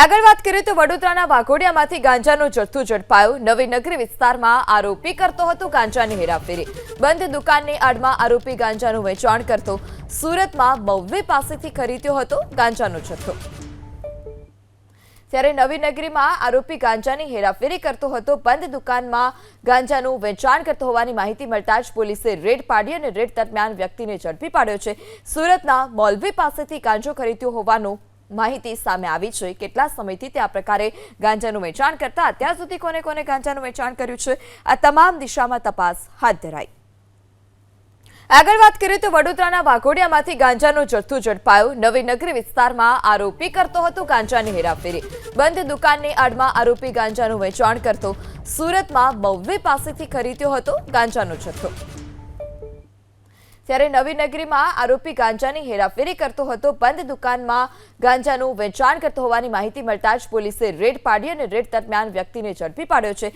આગળ વાત કરીએ તો વડોદરાના વાઘોડિયામાંથી ગાંજાનો જથ્થો ઝડપાયો. નવીનગરી વિસ્તારમાં આરોપી કરતો હતો, ગાંજાની હેરાફેરી. બંધ દુકાનની આડમાં આરોપી ગાંજાનું વેચાણ કરતો સુરતમાં બવ્વે પાસેથી ખરીદ્યો હતો ગાંજાનો જથ્થો. ત્યારે નવીનગરીમાં આરોપી ગાંજાની હેરાફેરી કરતો હતો, બંધ દુકાનમાં ગાંજાનું વેચાણ કરતો હોવાની માહિતી મળતા જ પોલીસે રેડ પાડી અને રેડ દરમિયાન વ્યક્તિને ઝડપી પાડ્યો છે. સુરતના મોલવી પાસેથી ગાંજો ખરીદ્યો હોવાનું માહિતી સામે આવી છે. કેટલા સમયથી તે આ પ્રકારે ગાંજાનું વેચાણ કરતા અત્યાર સુધી કોને કોને ગાંજાનું વેચાણ કર્યું છે? આ તમામ દિશામાં તપાસ હાથ ધરાઈ. આગળ વાત કરીએ તો વડોદરાના વાઘોડિયામાંથી ગાંજાનો જથ્થો ઝડપાયો. નવી નગરી વિસ્તારમાં આરોપી કરતો હતો ગાંજાની હેરાફેરી. બંધ દુકાનની આડમાં આરોપી ગાંજાનું વેચાણ કરતો. સુરતમાં મવ્વે પાસેથી ખરીદ્યો હતો ગાંજાનો જથ્થો. ત્યારે નવી નગરીમાં આરોપી ગાંજાની હેરાફેરી કરતો હતો, બંધ દુકાનમાં ગાંજાનું વેચાણ કરતો હોવાની માહિતી મળતા જ પોલીસે રેડ પાડી અને રેડ દરમિયાન વ્યક્તિને ઝડપી પાડ્યો છે.